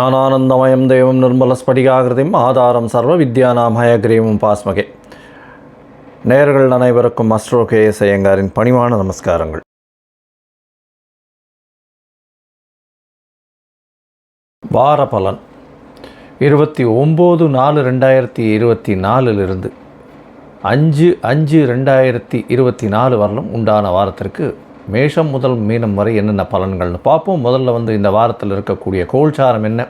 ஞானானந்தமயம் தேவம் நிர்மலஸ்படிகாகிருதியும் ஆதாரம் சர்வ வித்யானாம் ஹயக்ரீமும் பாஸ்மகே. நேர்கள் அனைவருக்கும் அஸ்ட்ரோ கே எஸ் ஐயங்காரின் பணிவான நமஸ்காரங்கள். வார பலன் இருபத்தி ஒம்பது நாலு ரெண்டாயிரத்தி இருபத்தி நாலுலிருந்து அஞ்சு அஞ்சு ரெண்டாயிரத்தி இருபத்தி நாலு வரலும் உண்டான வாரத்திற்கு மேஷம் முதல் மீனம் வரை என்னென்ன பலன்கள்னு பார்ப்போம். முதல்ல வந்து இந்த வாரத்தில் இருக்கக்கூடிய கோல்சாரம் என்ன?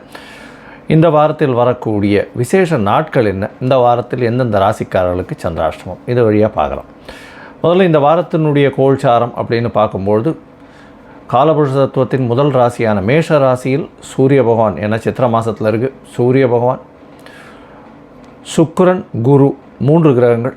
இந்த வாரத்தில் வரக்கூடிய விசேஷ நாட்கள் என்ன? இந்த வாரத்தில் எந்தெந்த ராசிக்காரர்களுக்கு சந்திராஷ்டமம்? இது வழியாக பார்க்கலாம். முதல்ல இந்த வாரத்தினுடைய கோல்சாரம் அப்படின்னு பார்க்கும்பொழுது காலபுருஷ தத்துவத்தின் முதல் ராசியான மேஷ ராசியில் சூரிய பகவான் என சித்திர மாதத்தில் இருக்குது சூரிய பகவான் சுக்கரன் குரு மூன்று கிரகங்கள்.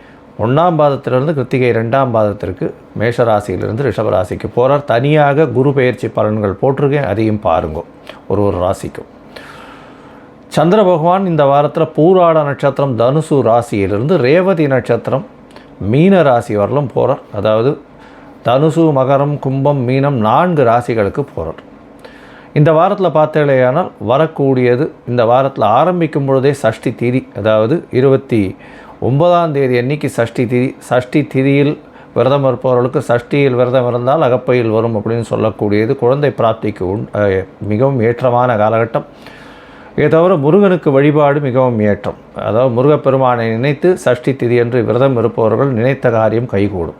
ஒன்றாம் பாதத்திலிருந்து கிருத்திகை ரெண்டாம் பாதத்திற்கு மேஷ ராசியிலிருந்து ராசிக்கு போகிறார் தனியாக குரு பெயர்ச்சி பலன்கள் போட்டிருக்கேன். அதையும் பாருங்க. ஒரு ஒரு ராசிக்கும். சந்திர பகவான் இந்த வாரத்தில் பூராட நட்சத்திரம் தனுசு ராசியிலிருந்து ரேவதி நட்சத்திரம் மீன ராசி வரலும் போகிறார் அதாவது தனுசு மகரம் கும்பம் மீனம் நான்கு ராசிகளுக்கு போகிறார் இந்த வாரத்தில் பார்த்தேலையானால் வரக்கூடியது இந்த வாரத்தில் ஆரம்பிக்கும் பொழுதே சஷ்டி தீதி அதாவது இருபத்தி ஒன்பதாம் தேதி அன்னைக்கு சஷ்டி திதி சஷ்டி திதியில் விரதம் இருப்பவர்களுக்கு சஷ்டியில் விரதம் இருந்தால் அகப்பையில் வரும் அப்படின்னு சொல்லக்கூடியது குழந்தை பிராப்திக்கு உண் மிகவும் ஏற்றமான காலகட்டம். இதை தவிர முருகனுக்கு வழிபாடு மிகவும் ஏற்றம். அதாவது முருகப்பெருமானை நினைத்து சஷ்டி திதி என்று விரதம் இருப்பவர்கள் நினைத்த காரியம் கைகூடும்.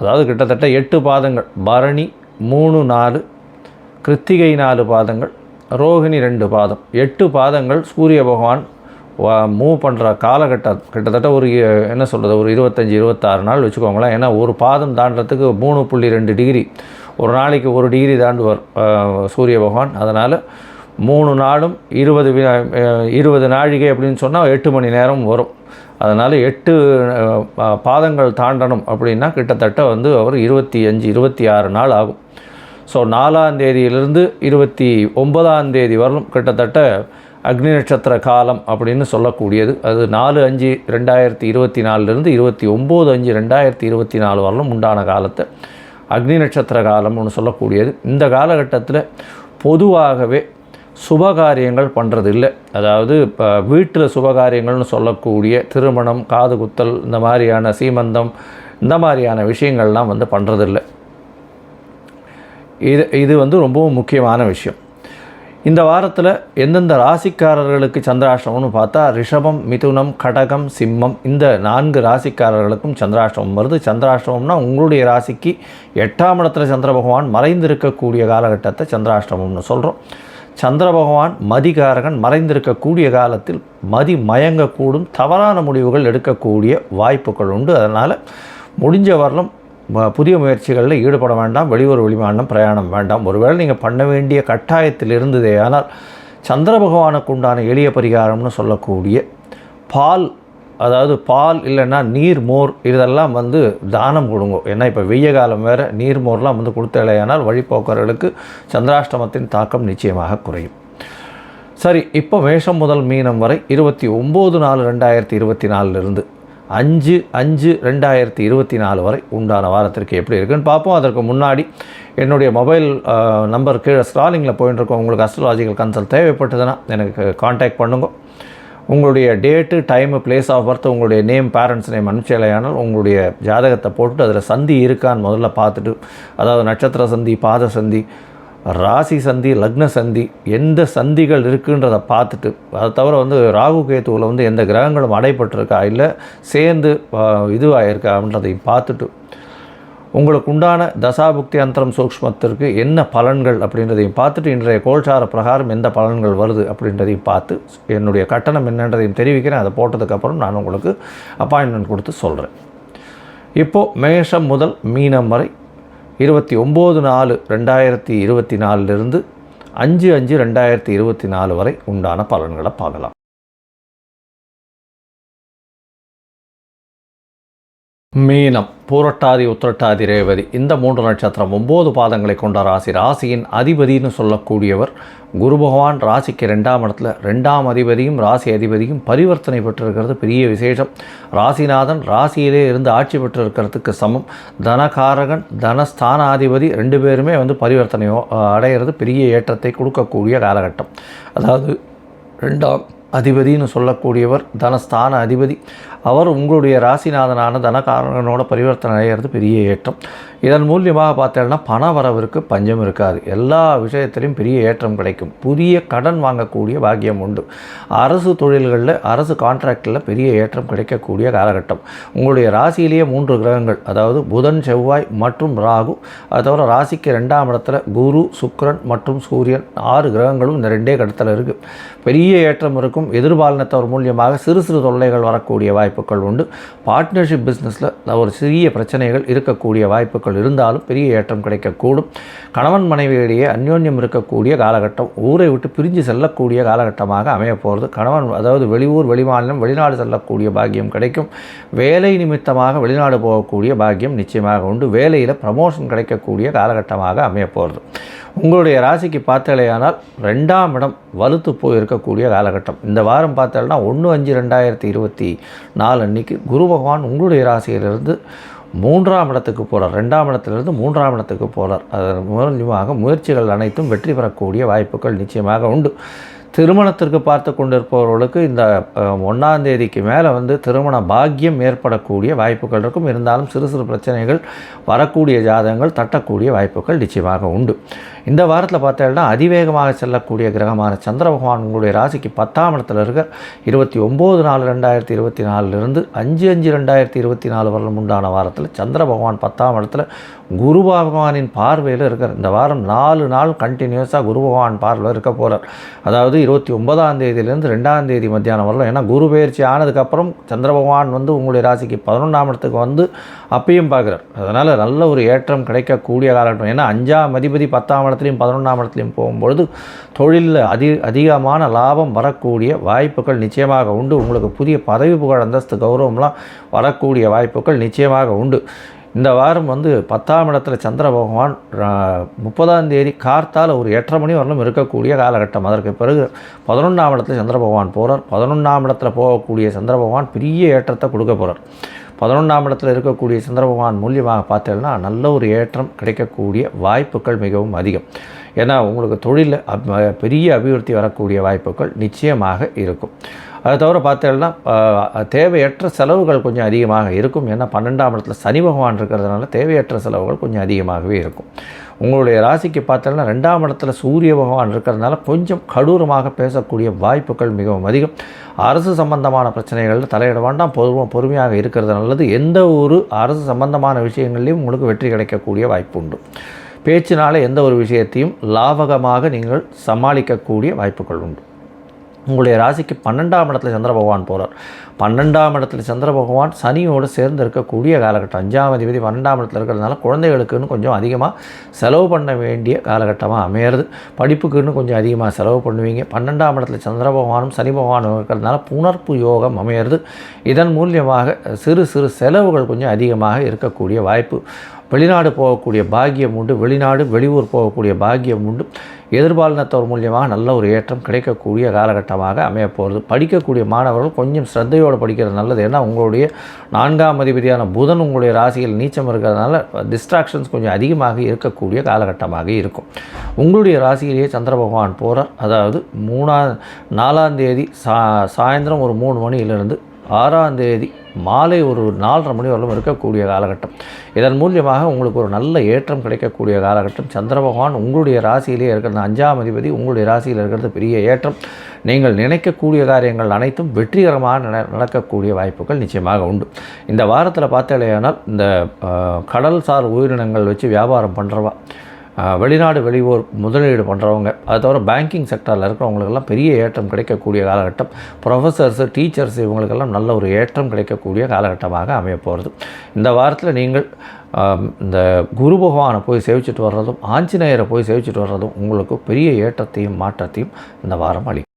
அதாவது கிட்டத்தட்ட எட்டு பாதங்கள் பரணி மூணு நாலு கிருத்திகை நாலு பாதங்கள் ரோகிணி ரெண்டு பாதம். எட்டு பாதங்கள் சூரிய பகவான் மூவ் பண்ணுற காலகட்டம். கிட்டத்தட்ட ஒரு என்ன சொல்கிறது ஒரு இருபத்தஞ்சி இருபத்தாறு நாள் வச்சுக்கோங்களேன். ஏன்னா ஒரு பாதம் தாண்டத்துக்கு மூணு புள்ளி ரெண்டு டிகிரி. ஒரு நாளைக்கு ஒரு டிகிரி தாண்டுவார் சூரிய பகவான். அதனால் மூணு நாளும் இருபது இருபது நாழிகை அப்படின்னு சொன்னால் எட்டு மணி நேரம் வரும். அதனால் எட்டு பா- பாதங்கள் தாண்டணும் அப்படின்னா கிட்டத்தட்ட வந்து அவர் இருபத்தி அஞ்சு இருபத்தி ஆறு நாள் ஆகும். ஸோ நாலாம் தேதியிலிருந்து இருபத்தி ஒன்பதாம் தேதி வரலும் கிட்டத்தட்ட அக்னி நட்சத்திர காலம் அப்படின்னு சொல்லக்கூடியது. அது நாலு அஞ்சு ரெண்டாயிரத்தி இருபத்தி நாலுலேருந்து இருபத்தி ஒம்பது அஞ்சு ரெண்டாயிரத்தி இருபத்தி நாலு வரலும் உண்டான காலத்தை அக்னி நட்சத்திர காலம்னு சொல்லக்கூடியது. இந்த காலகட்டத்தில் பொதுவாகவே சுபகாரியங்கள் பண்ணுறது இல்லை அதாவது இப்போ வீட்டில் சுபகாரியங்கள்னு சொல்லக்கூடிய திருமணம் காது குத்தல் இந்த மாதிரியான சீமந்தம் இந்த மாதிரியான விஷயங்கள்லாம் வந்து பண்ணுறதில்லை இது இது வந்து ரொம்பவும் முக்கியமான விஷயம். இந்த வாரத்தில் எந்தெந்த ராசிக்காரர்களுக்கு சந்திராஷ்டமம்னு பார்த்தா ரிஷபம் மிதுனம் கடகம் சிம்மம் இந்த நான்கு ராசிக்காரர்களுக்கும் சந்திராஷ்டமம் வருது. சந்திராஷ்டமம்னா உங்களுடைய ராசிக்கு எட்டாம் இடத்துல சந்திர பகவான் மறைந்திருக்கக்கூடிய காலகட்டத்தை சந்திராஷ்டமம்னு சொல்கிறோம் சந்திர பகவான் மதிகாரகன் மறைந்திருக்கக்கூடிய காலத்தில் மதி மயங்கக்கூடும் தவறான முடிவுகள் எடுக்கக்கூடிய வாய்ப்புகள் உண்டு. அதனால் முடிஞ்ச வரலும் புதிய முயற்சிகளில் ஈடுபட வேண்டாம் வெளியூர் வெளிமாநிலம் பிரயாணம் வேண்டாம். ஒருவேளை நீங்கள் பண்ண வேண்டிய கட்டாயத்தில் இருந்ததே ஆனால் சந்திர பகவானுக்கு உண்டான எளிய பரிகாரம்னு சொல்லக்கூடிய பால் அதாவது பால் இல்லைன்னா நீர் மோர் இதெல்லாம் வந்து தானம் கொடுங்க. ஏன்னா இப்போ வெய்ய காலம் வேறு நீர் மோர்லாம் வந்து கொடுத்தலையானால் வழிபோக்கர்களுக்கு சந்திராஷ்டமத்தின் தாக்கம் நிச்சயமாக குறையும். சரி இப்போ மேஷம் முதல் மீனம் வரை இருபத்தி ஒம்பது நாலு ரெண்டாயிரத்தி இருபத்தி நாலுலேருந்து அஞ்சு அஞ்சு ரெண்டாயிரத்தி இருபத்தி நாலு வரை உண்டான வாரத்திற்கு எப்படி இருக்குன்னு பார்ப்போம். அதற்கு முன்னாடி என்னுடைய மொபைல் நம்பர் கீழே ஸ்க்ராலிங்கில் போயின்னு இருக்கோம். உங்களுக்கு அஸ்ட்ராலாஜிக்கல் கன்சல்ட் தேவைப்பட்டதுன்னா எனக்கு காண்டாக்ட் பண்ணுங்க. உங்களுடைய date time place of birth உங்களுடைய நேம் பேரண்ட்ஸ் நேம் அனுப்பிச்சலையானால் உங்களுடைய ஜாதகத்தை போட்டுட்டு அதில் சந்தி இருக்கான்னு முதல்ல பார்த்துட்டு அதாவது நட்சத்திர சந்தி பாத சந்தி ராசி சந்தி லக்ன சந்தி எந்த சந்திகள் இருக்குன்றதை பார்த்துட்டு அதை தவிர வந்து ராகு கேத்துவில் வந்து எந்த கிரகங்களும் அடைப்பட்டிருக்கா இல்லை சேர்ந்து இதுவாகிருக்கான்றதையும் அப்படின்றதையும் பார்த்துட்டு உங்களுக்கு உண்டான தசாபுக்தி அந்தரம் சூக்ஷ்மத்திற்கு என்ன பலன்கள் அப்படின்றதையும் பார்த்துட்டு இன்றைய கோல்சார பிரகாரம் எந்த பலன்கள் வருது அப்படின்றதையும் பார்த்து என்னுடைய கட்டணம் என்னன்றதையும் தெரிவிக்கிறேன். அதை போட்டதுக்கப்புறம் நான் உங்களுக்கு அப்பாயின்மெண்ட் கொடுத்து சொல்கிறேன் இப்போது மேஷம் முதல் மீனம் வரை இருபத்தி ஒம்பது நாலு ரெண்டாயிரத்தி இருபத்தி நாலுலேருந்து அஞ்சு அஞ்சு ரெண்டாயிரத்தி இருபத்தி நாலு வரை உண்டான பலன்களை பார்க்கலாம். மீனம் பூரட்டாதி உத்திரட்டாதி ரேவதி. இந்த மூன்று நட்சத்திரம் ஒம்பது பாதங்களை கொண்ட ராசி. ராசியின் அதிபதினு சொல்லக்கூடியவர் குரு பகவான். ராசிக்கு ரெண்டாம் இடத்துல ரெண்டாம் அதிபதியும் ராசி அதிபதியும் பரிவர்த்தனை பெற்றிருக்கிறது. பெரிய விசேஷம். ராசிநாதன் ராசியிலே இருந்து ஆட்சி பெற்றிருக்கிறதுக்கு சமம். தனகாரகன் தனஸ்தானாதிபதி ரெண்டு பேருமே வந்து பரிவர்த்தனையோ அடையிறது பெரிய ஏற்றத்தை கொடுக்கக்கூடிய காலகட்டம். அதாவது ரெண்டாம் அதிபதினு சொல்லக்கூடியவர் தனஸ்தான அதிபதி. அவர் உங்களுடைய ராசிநாதனான தனகாரகனோட பரிவர்த்தனை அடைகிறது பெரிய ஏற்றம். இதன் மூலியமாக பார்த்தேன்னா பண வரவிற்கு பஞ்சம் இருக்காது. எல்லா விஷயத்திலையும் பெரிய ஏற்றம் கிடைக்கும். புதிய கடன் வாங்கக்கூடிய பாக்கியம் உண்டு. அரசு தொழில்களில் அரசு கான்ட்ராக்டில் பெரிய ஏற்றம் கிடைக்கக்கூடிய காலகட்டம். உங்களுடைய ராசியிலேயே மூன்று கிரகங்கள் அதாவது புதன் செவ்வாய் மற்றும் ராகு. அது தவிர ராசிக்கு ரெண்டாம் இடத்துல குரு சுக்ரன் மற்றும் சூரியன். ஆறு கிரகங்களும் இந்த ரெண்டே கடத்தில் இருக்குது பெரிய ஏற்றம் இருக்கும். எதிர்பாலினத்தவர் மூலியமாக சிறு சிறு தொல்லைகள் வரக்கூடிய வாய்ப்புகள் உண்டு. பார்ட்னர்ஷிப் பிஸ்னஸில் ஒரு சிறிய பிரச்சனைகள் இருக்கக்கூடிய வாய்ப்புகள் இருந்தாலும் பெரிய ஏற்றம் கிடைக்கக்கூடும். கணவன் மனைவியிடையே அந்யோன்யம் இருக்கக்கூடிய காலகட்டம் ஊரை விட்டு பிரிஞ்சு செல்லக்கூடிய காலகட்டமாக அமையப்போகிறது கணவன் அதாவது வெளியூர் வெளிமாநிலம் வெளிநாடு செல்லக்கூடிய பாக்கியம் கிடைக்கும். வேலை நிமித்தமாக வெளிநாடு போகக்கூடிய பாக்கியம் நிச்சயமாக உண்டு. வேலையில் ப்ரமோஷன் கிடைக்கக்கூடிய காலகட்டமாக அமையப்போகிறது உங்களுடைய ராசிக்கு பார்த்தாலேயானால் ரெண்டாம் இடம் வலுத்து போய் இருக்கக்கூடிய காலகட்டம். இந்த வாரம் பார்த்தாலும்னா ஒன்று அஞ்சு ரெண்டாயிரத்தி இருபத்தி நாலு அன்னைக்கு குரு பகவான் உங்களுடைய ராசியிலிருந்து மூன்றாம் இடத்துக்கு போகிறார் ரெண்டாம் இடத்துலேருந்து மூன்றாம் இடத்துக்கு போகிறார் அதன் மூலமாக முயற்சிகள் அனைத்தும் வெற்றி பெறக்கூடிய வாய்ப்புகள் நிச்சயமாக உண்டு. திருமணத்திற்கு பார்த்து கொண்டிருப்பவர்களுக்கு இந்த ஒன்றாந்தேதிக்கு தேதிக்கு மேலே வந்து திருமண பாக்கியம் ஏற்படக்கூடிய வாய்ப்புகள் இருக்கும். இருந்தாலும் சிறு சிறு பிரச்சனைகள் வரக்கூடிய ஜாதகங்கள் தட்டக்கூடிய வாய்ப்புகள் நிச்சயமாக உண்டு. இந்த வாரத்தில் பார்த்தீங்கன்னா அதிவேகமாக செல்லக்கூடிய கிரகமான சந்திர பகவான் உங்களுடைய ராசிக்கு பத்தாம் இடத்துல இருக்க இருபத்தி ஒம்பது நாலு ரெண்டாயிரத்தி இருபத்தி நாலுலேருந்து அஞ்சு அஞ்சு ரெண்டாயிரத்தி இருபத்தி நாலு வரலும் உண்டான வாரத்தில் சந்திர பகவான் பத்தாம் இடத்துல குரு பகவானின் பார்வையில் இருக்கார். இந்த வாரம் நாலு நாள் கண்டினியூஸாக குரு பகவான் பார்வையில் இருக்க போகிறார் அதாவது இருபத்தி ஒன்பதாம் தேதியிலேருந்து ரெண்டாம் தேதி மத்தியானம் வரலாம். ஏன்னா குரு பயிற்சி ஆனதுக்கப்புறம் சந்திர பகவான் வந்து உங்களுடைய ராசிக்கு பதினொன்றாம் இடத்துக்கு வந்து அப்பையும் பார்க்குறார். அதனால் நல்ல ஒரு ஏற்றம் கிடைக்கக்கூடிய காலகட்டம். ஏன்னா அஞ்சாம் அதிபதி பத்தாம் இடத்துலையும் பதினொன்றாம் இடத்துலையும் போகும்பொழுது தொழிலில் அதி அதிகமான லாபம் வரக்கூடிய வாய்ப்புகள் நிச்சயமாக உண்டு. உங்களுக்கு புதிய பதவி புகழ் அந்தஸ்து கௌரவம்லாம் வரக்கூடிய வாய்ப்புகள் நிச்சயமாக உண்டு. இந்த வாரம் வந்து பத்தாம் இடத்துல சந்திர பகவான் முப்பதாம் தேதி கார்த்தால் ஒரு எட்டரை மணி வரலும் இருக்கக்கூடிய காலகட்டம். அதற்கு பிறகு பதினொன்றாம் இடத்துல சந்திர பகவான் போகிறார் பதினொன்றாம் இடத்துல போகக்கூடிய சந்திர பகவான் பெரிய ஏற்றத்தை கொடுக்க போகிறார் பதினொன்றாம் இடத்துல இருக்கக்கூடிய சந்திர பகவான் மூலியமாக பார்த்தீங்கன்னா நல்ல ஒரு ஏற்றம் கிடைக்கக்கூடிய வாய்ப்புகள் மிகவும் அதிகம். ஏன்னா உங்களுக்கு தொழிலில் அப் பெரிய அபிவிருத்தி வரக்கூடிய வாய்ப்புகள் நிச்சயமாக இருக்கும். அதை தவிர பார்த்தீங்கன்னா தேவையற்ற செலவுகள் கொஞ்சம் அதிகமாக இருக்கும். ஏன்னா பன்னெண்டாம் இடத்துல சனி பகவான் இருக்கிறதுனால தேவையற்ற செலவுகள் கொஞ்சம் அதிகமாகவே இருக்கும். உங்களுடைய ராசிக்கு பார்த்தோம்னா ரெண்டாம் இடத்துல சூரிய பகவான் இருக்கிறதுனால கொஞ்சம் கடூரமாக பேசக்கூடிய வாய்ப்புகள் மிகவும் அதிகம். அரசு சம்பந்தமான பிரச்சனைகளில் தலையிட வேண்டாம். பொறுமை பொறுமையாக இருக்கிறது நல்லது. எந்த ஒரு அரசு சம்பந்தமான விஷயங்கள்லையும் உங்களுக்கு வெற்றி கிடைக்கக்கூடிய வாய்ப்பு உண்டு. பேச்சினால் எந்த ஒரு விஷயத்தையும் லாபகமாக நீங்கள் சமாளிக்கக்கூடிய வாய்ப்புகள் உண்டு. உங்களுடைய ராசிக்கு பன்னெண்டாம் இடத்துல சந்திர பகவான் போகிறார் பன்னெண்டாம் இடத்துல சந்திர பகவான் சனியோடு சேர்ந்து இருக்கக்கூடிய காலகட்டம். அஞ்சாம் அதிபதி பன்னெண்டாம் இடத்துல இருக்கிறதுனால குழந்தைகளுக்குன்னு கொஞ்சம் அதிகமாக செலவு பண்ண வேண்டிய காலகட்டமாக அமையிறது. படிப்புக்குன்னு கொஞ்சம் அதிகமாக செலவு பண்ணுவீங்க. பன்னெண்டாம் இடத்துல சந்திர பகவானும் சனி பகவானும் இருக்கிறதுனால புணர்ப்பு யோகம் அமையிறது. இதன் மூலியமாக சிறு சிறு செலவுகள் கொஞ்சம் அதிகமாக இருக்கக்கூடிய வாய்ப்பு வெளிநாடு போகக்கூடிய பாக்கியம் உண்டு வெளிநாடு வெளியூர் போகக்கூடிய பாக்கியம் உண்டு. எதிர்பாலினத்தவர் மூலியமாக நல்ல ஒரு ஏற்றம் கிடைக்கக்கூடிய காலகட்டமாக அமையப்போகிறது. படிக்கக்கூடிய மாணவர்கள் கொஞ்சம் ஸ்ரத்தையோடு படிக்கிறது நல்லது. ஏன்னா உங்களுடைய நான்காம் அதிபதியான புதன் உங்களுடைய ராசியில் நீச்சம் இருக்கிறதுனால டிஸ்ட்ராக்ஷன்ஸ் கொஞ்சம் அதிகமாக இருக்கக்கூடிய காலகட்டமாக இருக்கும். உங்களுடைய ராசியிலேயே சந்திர பகவான் போகிறார் அதாவது மூணா நாலாம் தேதி சா சாயந்தரம் ஒரு மூணு மணியிலிருந்து ஆறாம் தேதி மாலை ஒரு நாலரை மணி வரலும் இருக்கக்கூடிய காலகட்டம். இதன் மூலியமாக உங்களுக்கு ஒரு நல்ல ஏற்றம் கிடைக்கக்கூடிய காலகட்டம். சந்திர பகவான் உங்களுடைய ராசியிலே இருக்கிறது. அஞ்சாம் அதிபதி உங்களுடைய ராசியில் இருக்கிறது பெரிய ஏற்றம். நீங்கள் நினைக்கக்கூடிய காரியங்கள் அனைத்தும் வெற்றிகரமாக நடக்கக்கூடிய வாய்ப்புகள் நிச்சயமாக உண்டு. இந்த வாரத்தில் பார்த்தாலேயானால் இந்த கடல் சார் உயிரினங்கள் வச்சு வியாபாரம் பண்ணுறவா வெளிநாடு வெளியூர் முதலீடு பண்ணுறவங்க அதை தவிர பேங்கிங் செக்டரில் இருக்கிறவங்களுக்கெல்லாம் பெரிய ஏற்றம் கிடைக்கக்கூடிய காலகட்டம். ப்ரொஃபஸர்ஸு டீச்சர்ஸ் இவங்களுக்கெல்லாம் நல்ல ஒரு ஏற்றம் கிடைக்கக்கூடிய காலகட்டமாக அமைய போகிறது இந்த வாரத்தில் நீங்கள் இந்த குரு பகவானை போய் சேவிச்சிட்டு வர்றதும் ஆஞ்சநேயரை போய் சேவிச்சிட்டு வர்றதும் உங்களுக்கு பெரிய ஏற்றத்தையும் மாற்றத்தையும் இந்த வாரம் அளிக்கும்.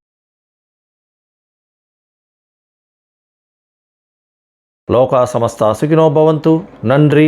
லோகா சமஸ்தா சுகினோ பவந்து. நன்றி.